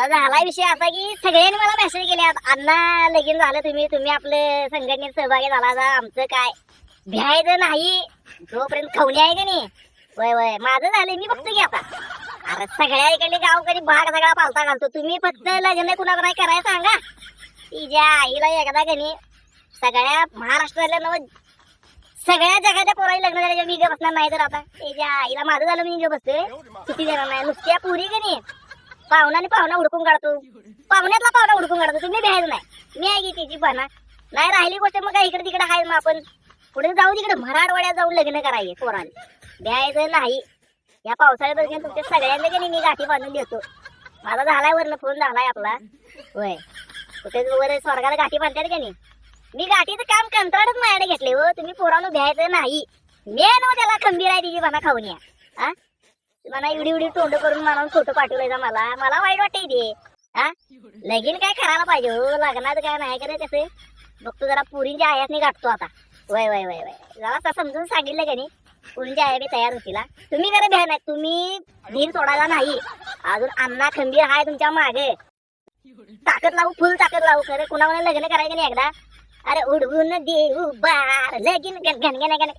आता झाला विषय असा की सगळ्यांनी मला मेसेज केले अण्णा लगीन झालं तुम्ही. तुम्ही आपले संघटनेत सहभागी झाला जा आमचं काय? भ्यायचं नाही. जोपर्यंत खवणी आहे का नाही? वय वय. माझं झालं मी बघतो की आता. अरे सगळ्या इकडे गावकरी भाग सगळा पालता घालतो. तुम्ही फक्त लग्न कुणाला नाही करायचं सांगा. तिच्या आईला एकदा कनी सगळ्या महाराष्ट्रातल्या नव सगळ्या जगाच्या पोराही लग्न झाल्याच्या मी ग बसणार नाही तर आता. तिच्या आईला माझं झालं मी ग बसते किती देणार नाही नुसत्या पुरी गणी नाही पाहुणा पाहुणा हुडकून काढतो. पाहुण्यातला पाहुणा हुडकून काढतो. तुम्ही भ्यायचं नाही. मी आहे की तिची बना नाही राहिली गोष्ट मग काय इकडे तिकडे आहे मग आपण. पुढे जाऊ तिकडे. मराठवाड्यात जाऊन लग्न करायचे पोराने. भ्यायचं नाही. या पावसाळ्यात दरम्यान तुमच्या सगळ्यांना की मी गाठी बांधून देतो. माझा झालाय वरनं फोन झालाय आपला. होय. कुठे वर स्वर्गाला गाठी बांधतात का नाही? मी गाठीचं काम कंत्राटच माझ्याकडे घेतले हो. तुम्ही पोरानं भ्यायचं नाही. मेन हो त्याला खंबीर आहे तिची म्हणा खाऊन या. हा मला एवढी एवढी तोंड करून मला फोटो पाठवलायचा मला. मला वाईट वाटतंय ते. हा? लगीन काय करायला पाहिजे हो? लग्नात काय नाही करे तसे बघतो जरा पुरींच्या आयात नाही गाठतो आता. वय वय वय वय. जरा समजून सांगितलं का नाही? पुरींच्या आया बी तयार होतील तुम्ही करे भ्या नाही तुम्ही धीर सोडायला नाही. अजून अण्णा खंबीर हाय तुमच्या मागे. ताकद लावू फुल ताकद लावू. खरं कुणाला लग्न करायचं नाही एकदा? अरे उडवून देऊ बार. लगीन गण गण गण गण